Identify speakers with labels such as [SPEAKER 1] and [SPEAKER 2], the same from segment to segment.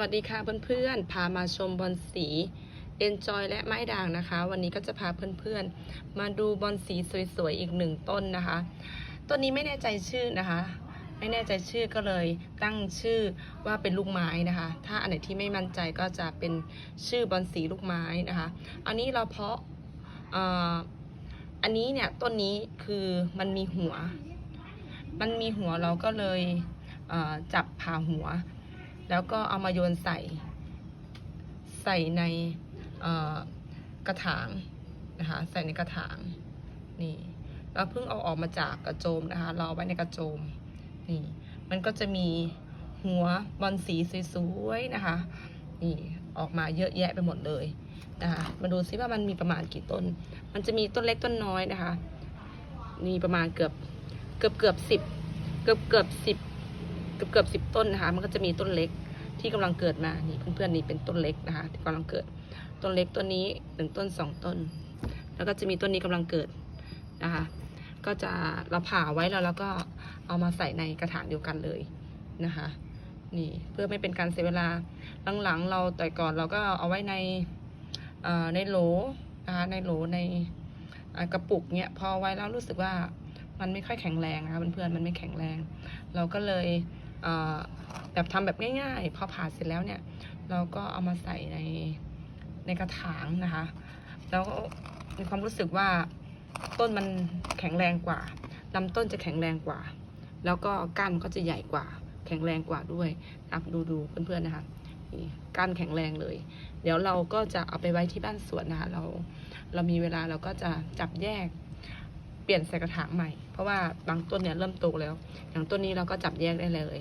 [SPEAKER 1] วัสดีค่ะเพื่อนๆ พามาชมบอลสี Enjoy และไม้ด่างนะคะ วันนี้ก็จะพาเพื่อนๆ มาดูบอลสีสวยๆ อีกหนึ่งต้นนะคะ ต้นนี้ไม่แน่ใจชื่อนะคะ ไม่แน่ใจชื่อก็เลยตั้งชื่อว่าเป็นลูกไม้นะคะ ถ้าอันไหนที่ไม่มั่นใจก็จะเป็นชื่อบอลสีลูกไม้นะคะ อันนี้เราเพาะอันนี้เนี่ยต้นนี้คือมันมีหัว มันมีหัวเราก็เลยจับผ่าหัว แล้วก็เอามาโยนใส่ ใส่ในกระถางนะคะใส่ในกระถางนี่เราเพิ่งเอาออกมาจากกระโจมนะคะเรอาไว้ในกระโจมนี่มันก็จะมีหัวบอลสีสวยๆนะคะนี่ออกมาเยอะแยะไปหมดเลยนะคะมาดูซิว่ามันมีประมาณกี่ต้น มันจะมีต้นเล็กต้นน้อยนะคะมีประมาณเกือบเกือบเกือบสิบเกือบเกือบสิบ เกือบเกือบสิบต้นนะคะ มันก็จะมีต้นเล็กที่กำลังเกิดมา นี่เพื่อนๆนี่เป็นต้นเล็กนะคะที่กำลังเกิด ต้นเล็กต้นนี้หนึ่งต้นสองต้น แล้วก็จะมีต้นนี้กำลังเกิดนะคะ ก็จะเราผ่าไว้แล้วแล้วก็เอามาใส่ในกระถางเดียวกันเลยนะคะ นี่เพื่อไม่เป็นการเสียเวลา หลังๆ เราแต่ก่อนเราก็เอาไว้ในในโหลนะคะในโหลในกระปุกเนี่ยพอไว้แล้วรู้สึกว่ามันไม่ค่อยแข็งแรงนะคะเพื่อนๆมันไม่แข็งแรง เราก็เลย แบบทำแบบง่ายๆ พอผ่าเสร็จแล้วเนี่ย เราก็เอามาใส่ในในกระถางนะคะ แล้วมีความรู้สึกว่าต้นมันแข็งแรงกว่าลำต้นจะแข็งแรงกว่า แล้วก็ก้านมันก็จะใหญ่กว่า แข็งแรงกว่าด้วยนะดูดูเพื่อนๆนะคะนี่ก้านแข็งแรงเลย เดี๋ยวเราก็จะเอาไปไว้ที่บ้านสวนนะคะเราเรามีเวลาเราก็จะจับแยก เปลี่ยนใส่กระถางใหม่ เพราะว่าบางต้นเนี่ยเริ่มโตแล้ว อย่างต้นนี้เราก็จับแยกได้เลย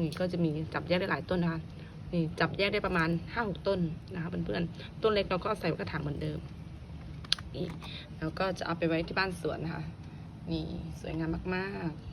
[SPEAKER 1] นี่ก็จะมีจับแยกได้หลายต้นนะคะนี่จับแยกได้ประมาณห้าหกต้นนะคะเพื่อนๆต้นเล็กเราก็ใส่กระถางเหมือนเดิมนี่แล้วก็จะเอาไปไว้ที่บ้านสวนนะคะนี่สวยงามมากๆ